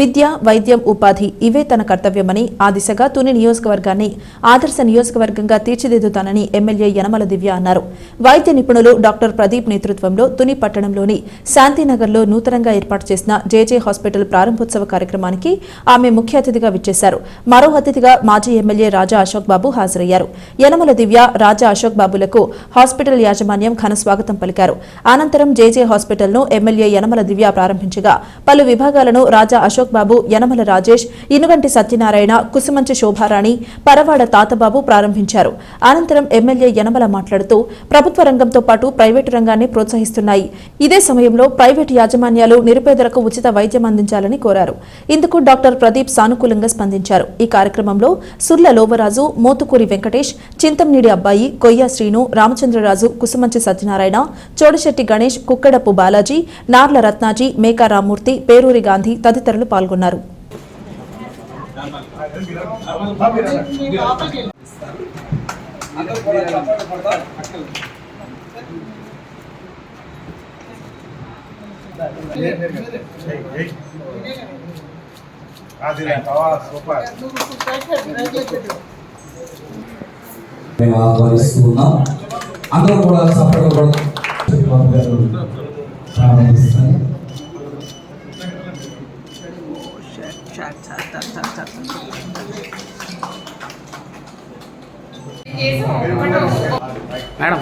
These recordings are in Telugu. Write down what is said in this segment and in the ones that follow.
విద్య వైద్యం ఉపాధి ఇవే తన కర్తవ్యమని ఆ దిశగా తుని నియోజకవర్గాన్ని ఆదర్శ నియోజకవర్గంగా తీర్చిదిద్దుతానని ఎమ్మెల్యే యనమల దివ్య అన్నారు. వైద్య నిపుణులు డాక్టర్ ప్రదీప్ నేతృత్వంలో తుని పట్టణంలోని శాంతినగర్లో నూతనంగా ఏర్పాటు చేసిన జేజే హాస్పిటల్ ప్రారంభోత్సవ కార్యక్రమానికి ఆమె ముఖ్య అతిథిగా విచ్చేశారు. మరో అతిథిగా మాజీ ఎమ్మెల్యే రాజా అశోక్ బాబు హాజరయ్యారు. యనమల దివ్య రాజా అశోక్ బాబులకు హాస్పిటల్ యాజమాన్యం ఘన స్వాగతం పలికారు. అనంతరం జేజే హాస్పిటల్ను ఎమ్మెల్యే యనమల దివ్య ప్రారంభించగా పలు విభాగాలను రాజా అశోక్ బాబు యనమల రాజేష్ ఇనుగంటి సత్యనారాయణ కుసుమంచి శోభారాణి పరవాడ తాతబాబు ప్రారంభించారు. అనంతరం ఎమ్మెల్యే యనమల మాట్లాడుతూ ప్రభుత్వ రంగంతో పాటు ప్రైవేటు రంగాన్ని ప్రోత్సహిస్తున్నాయి. ఇదే సమయంలో ప్రైవేటు యాజమాన్యాలు నిరుపేదలకు ఉచిత వైద్యం అందించాలని కోరారు. ఇందుకు డాక్టర్ ప్రదీప్ సానుకూలంగా స్పందించారు. ఈ కార్యక్రమంలో సుర్ల లోవరాజు మోతుకూరి వెంకటేష్ చింతంనీడి అబ్బాయి కొయ్య శ్రీను రామచంద్రరాజు కుసుమంచి సత్యనారాయణ చోడశెట్టి గణేష్ కుక్కడప్పు బాలాజీ నార్ల రత్నాజీ మేకా రామ్మూర్తి పేరూరి గాంధీ తదితరులు పాల్గొన్నారు. మేము ఆహ్వానిస్తూ అందరూ కూడా సపరేట్ కూడా ప్రారంభిస్తాను మేడం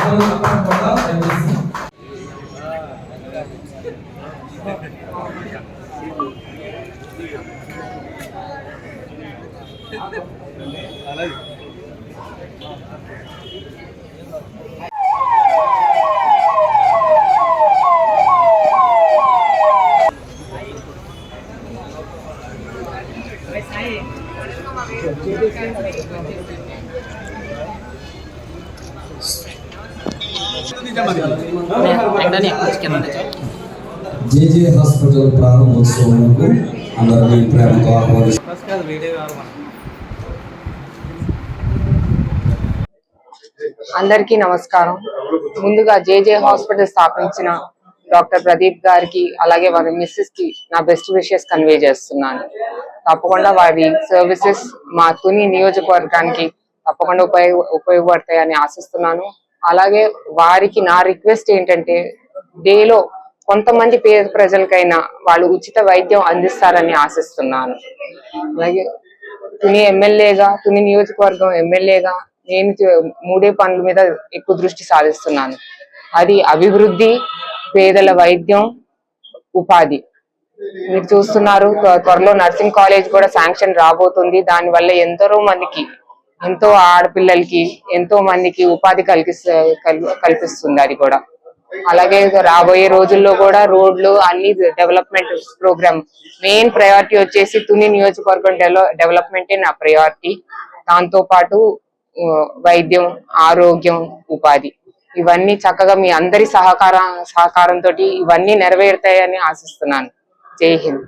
అందరూ సపరేట్ కూడా దయచేసి జేజే హాస్పిటల్ ప్రారంభోత్సవంకు అందరినీ ప్రేమతో ఆహ్వానిస్తున్నాం. అందరికీ నమస్కారం. ముందుగా జేజే హాస్పిటల్ స్థాపించిన డాక్టర్ ప్రదీప్ గారికి అలాగే వారి మిస్సెస్కి నా బెస్ట్ విషెస్ కన్వే చేస్తున్నాను. తప్పకుండా వారి సర్వీసెస్ మా తుని నియోజకవర్గానికి తప్పకుండా ఉపయోగ ఉపయోగపడతాయని ఆశిస్తున్నాను. అలాగే వారికి నా రిక్వెస్ట్ ఏంటంటే డేలో కొంతమంది పేద ప్రజలకైనా వాళ్ళు ఉచిత వైద్యం అందిస్తారని ఆశిస్తున్నాను. అలాగే తుని ఎమ్మెల్యేగా తుని నియోజకవర్గం ఎమ్మెల్యేగా నేను మూడే పనుల మీద ఎక్కువ దృష్టి సాధిస్తున్నాను. అది అభివృద్ధి పేదల వైద్యం ఉపాధి. మీరు చూస్తున్నారు త్వరలో నర్సింగ్ కాలేజ్ కూడా శాంక్షన్ రాబోతుంది. దాని వల్ల ఎందరో మందికి ఎంతో ఆడపిల్లలకి ఎంతో మందికి ఉపాధి కలిగిస్తే కల్పిస్తుంది అది కూడా. అలాగే రాబోయే రోజుల్లో కూడా రోడ్లు అన్ని డెవలప్మెంట్ ప్రోగ్రామ్ మెయిన్ ప్రయారిటీ వచ్చేసి తుని నియోజకవర్గం డెవలప్మెంటే నా ప్రయారిటీ దాంతో పాటు వైద్యం ఆరోగ్యం ఉపాధి. ఇవన్నీ చక్కగా మీ అందరి సహకార సహకారంతో ఇవన్నీ నెరవేరుతాయని ఆశిస్తున్నాను. ಜೈ ಹಿಂದ್